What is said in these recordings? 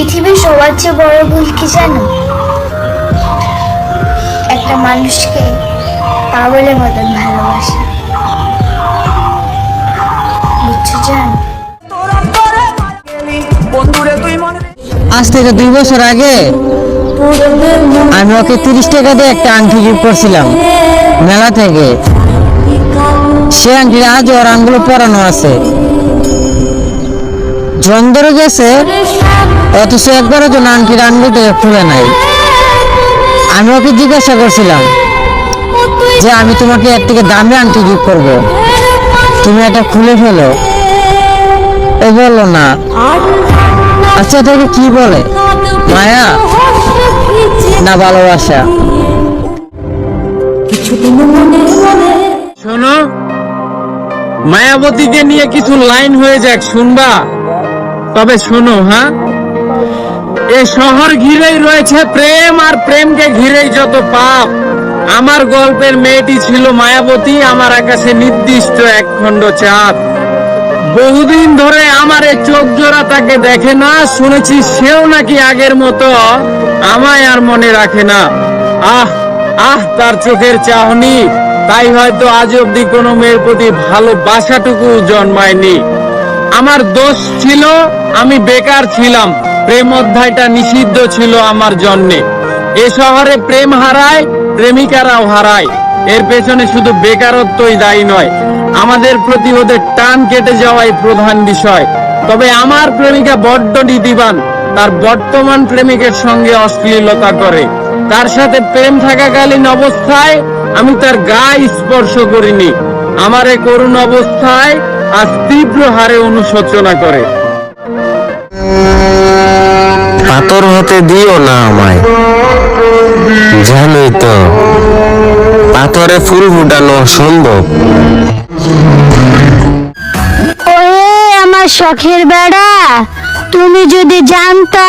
পৃথিবীর সবার চেয়ে বড় ভুল কি জানো? একটা মানুষকে পাগলের মতন ভালোবাসা। বুঝছ জান? আজ থেকে দুই বছর আগে আমি ওকে তিরিশ টাকা দিয়ে একটা আংটি গিফট করছিলাম মেলা থেকে। সে আংটি আজ ওর আঙ্গুলো পরানো আছে। জন ধরে গেছে। অথচ একবারের জন্য আংটির আঙ্গুল থেকে খুলে নাই। আমি ওকে জিজ্ঞাসা করছিলাম যে আমি তোমাকে এর থেকে দামি আংটি গিফট করব? তুমি এটা খুলে ফেলো। ও বলল না। আচ্ছা তোকে কি বলে? মায়া? না, ভালোবাসা। শোনো, মায়াবতীকে নিয়ে কিছু লাইন হয়ে যাক, শুনবা? তবে শোনো হ্যাঁ? এ শহর ঘিরেই রয়েছে প্রেম, আর প্রেমকে ঘিরেই যত পাপ। আমার গল্পের মেয়েটি ছিল মায়াবতী, আমার আকাশে নির্দিষ্ট এক খণ্ড চাঁদ। বহুদিন ধরে আমার এই চোখ জোড়া তাকে দেখে না, শুনেছি সেও নাকি আগের মতো আমায় আর মনে রাখে না। আহ আহ, তার চোখের চাহনি, তাই হয়তো আজ অব্দি কোনো মেয়ের প্রতি ভালোবাসাটুকু জন্মায়নি। আমার দোষ ছিল, আমি বেকার ছিলাম। প্রেম অধ্যায়টা নিষিদ্ধ ছিল আমার জন্যে। এ শহরে প্রেম হারায়, প্রেমিকারাও হারায়। এর পেছনে শুধু বেকারত্বই দায়ী নয়, আমাদের প্রতি ওদের টান কেটে যাওয়াই প্রধান বিষয়। তবে আমার প্রেমিকা বড্ড নীতিবান, তার বর্তমান প্রেমিকের সঙ্গে অশ্লীলতা করে। তার সাথে প্রেম থাকাকালীন অবস্থায় আমি তার গায়ে স্পর্শ করিনি। আমার এই করুণ অবস্থায় আজ তীব্র হারে অনুশোচনা করে। পাথর হতে দিও না আমায়। জানোই তো পাথরে ফুল ফুটানো অসম্ভব। আমার শখের বেড়া তুমি যদি জানতা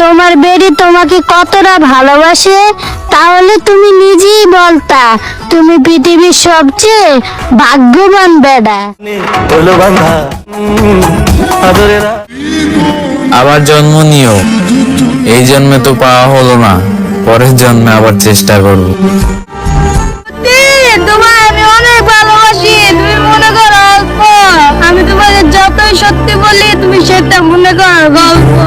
তোমার বেড়ি তোমাকে কতটা ভালোবাসে তাহলে তুমি নিজেই বলতা তুমি পৃথিবীর সবচেয়ে ভাগ্যবান বেড়া। আবার জন্ম নিও। এই জন্মে তো পাওয়া হলো না, পরের জন্মে আবার চেষ্টা করব। আমি তোমাকে যতই সত্যি বলি, তুমি সেটা মনে করো গল্প